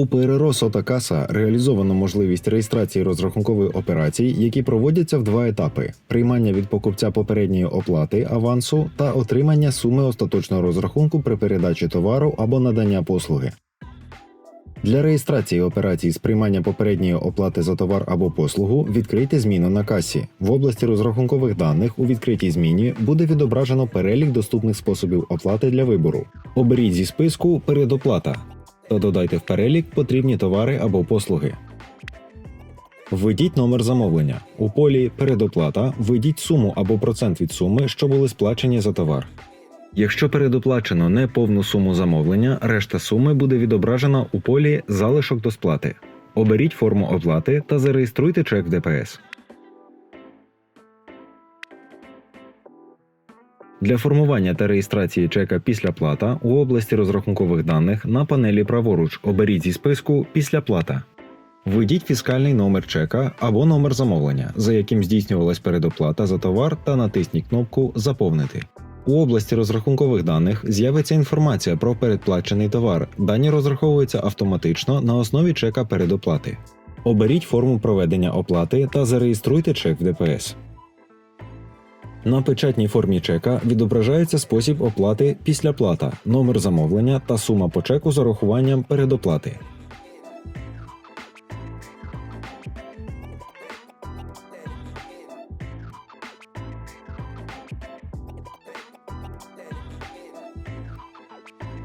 У ПРРО «Сота Каса» реалізовано можливість реєстрації розрахункових операцій, які проводяться в два етапи: приймання від покупця попередньої оплати авансу та отримання суми остаточного розрахунку при передачі товару або надання послуги. Для реєстрації операцій з приймання попередньої оплати за товар або послугу відкрийте зміну на касі. В області розрахункових даних у відкритій зміні буде відображено перелік доступних способів оплати для вибору. Оберіть зі списку передоплата та додайте в перелік потрібні товари або послуги. Введіть номер замовлення. У полі Передоплата введіть суму або процент від суми, що були сплачені за товар. Якщо передоплачено не повну суму замовлення, решта суми буде відображена у полі Залишок до сплати. Оберіть форму оплати та зареєструйте чек в ДПС. Для формування та реєстрації чека після плата у області розрахункових даних на панелі праворуч оберіть зі списку Після плата. Введіть фіскальний номер чека або номер замовлення, за яким здійснювалась передоплата за товар, та натисніть кнопку Заповнити. У області розрахункових даних з'явиться інформація про передплачений товар. Дані розраховуються автоматично на основі чека передоплати. Оберіть форму проведення оплати та зареєструйте чек в ДПС. На печатній формі чека відображається спосіб оплати після плата, номер замовлення та сума по чеку з урахуванням передоплати.